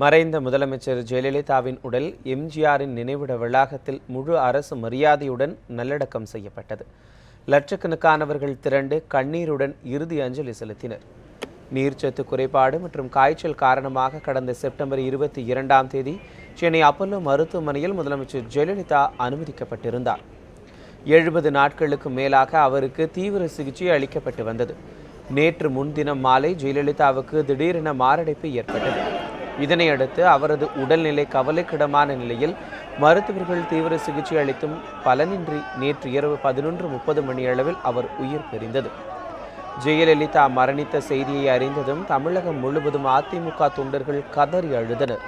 மறைந்த முதலமைச்சர் ஜெயலலிதாவின் உடல் எம்ஜிஆரின் நினைவிட வளாகத்தில் முழு அரசு மரியாதையுடன் நல்லடக்கம் செய்யப்பட்டது. லட்சக்கணக்கானவர்கள் திரண்டு கண்ணீருடன் இறுதி அஞ்சலி செலுத்தினர். நீர்ச்சத்து குறைபாடு மற்றும் காய்ச்சல் காரணமாக கடந்த செப்டம்பர் இருபத்தி இரண்டாம் தேதி சென்னை அப்பல்லோ மருத்துவமனையில் முதலமைச்சர் ஜெயலலிதா அனுமதிக்கப்பட்டிருந்தார். எழுபது நாட்களுக்கு மேலாக அவருக்கு தீவிர சிகிச்சை அளிக்கப்பட்டு வந்தது. நேற்று முன்தினம் மாலை ஜெயலலிதாவுக்கு திடீரென மாரடைப்பு ஏற்பட்டது. இதனையடுத்து அவரது உடல்நிலை கவலைக்கிடமான நிலையில் மருத்துவர்கள் தீவிர சிகிச்சை அளித்தும் பலனின்றி நேற்று இரவு பதினொன்று முப்பது மணியளவில் அவர் உயிர் பிரிந்தது ஜெயலலிதா மரணித்த செய்தியை அறிந்ததும் தமிழகம் முழுவதும் அதிமுக தொண்டர்கள் கதறி அழுதனர்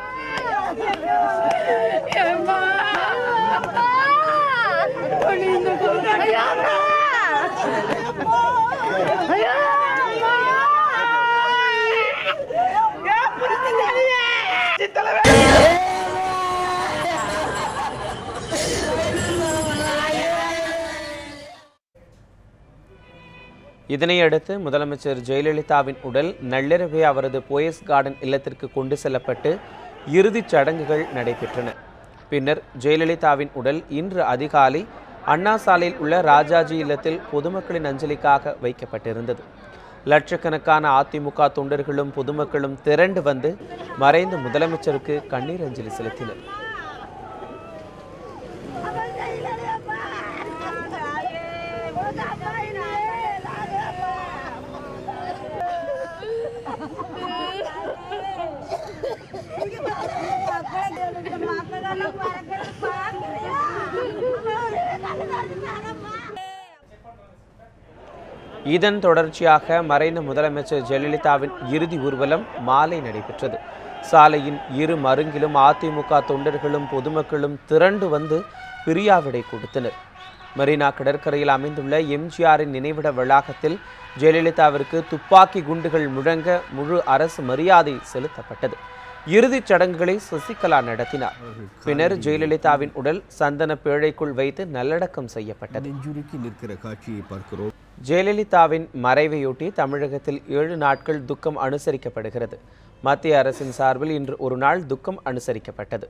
இதனையடுத்து முதலமைச்சர் ஜெயலலிதாவின் உடல் நள்ளிரவே அவரது போயஸ் கார்டன் இல்லத்திற்கு கொண்டு செல்லப்பட்டு இறுதிச் சடங்குகள் நடைபெற்றன. பின்னர் ஜெயலலிதாவின் உடல் இன்று அதிகாலை அண்ணா சாலையில் உள்ள ராஜாஜி இல்லத்தில் பொதுமக்களின் அஞ்சலிக்காக வைக்கப்பட்டிருந்தது. லட்சக்கணக்கான அதிமுக தொண்டர்களும் பொதுமக்களும் திரண்டு வந்து மறைந்த முதலமைச்சருக்கு கண்ணீர் அஞ்சலி செலுத்தினர். இதன் தொடர்ச்சியாக மறைந்த முதலமைச்சர் ஜெயலலிதாவின் இறுதி ஊர்வலம் மாலை நடைபெற்றது. சாலையின் இரு மருங்கிலும் அதிமுக தொண்டர்களும் பொதுமக்களும் திரண்டு வந்து பிரியாவிடை கொடுத்தனர். மெரினா கடற்கரையில் அமைந்துள்ள எம்ஜிஆரின் நினைவிட வளாகத்தில் ஜெயலலிதாவிற்கு துப்பாக்கி குண்டுகள் முழங்க முழு அரசு மரியாதை செலுத்தப்பட்டது. இறுதிச் சடங்குகளை சசிகலா நடத்தினார். பின்னர் ஜெயலலிதாவின் உடல் சந்தன பேழைக்குள் வைத்து நல்லடக்கம் செய்யப்பட்டது. நெஞ்சுருக்கி நிற்கிற காட்சியை பார்க்கிறோம். ஜெயலலிதாவின் மறைவையொட்டி தமிழகத்தில் ஏழு நாட்கள் துக்கம் அனுசரிக்கப்படுகிறது. மத்திய அரசின் சார்பில் இன்று ஒரு நாள் துக்கம் அனுசரிக்கப்பட்டது.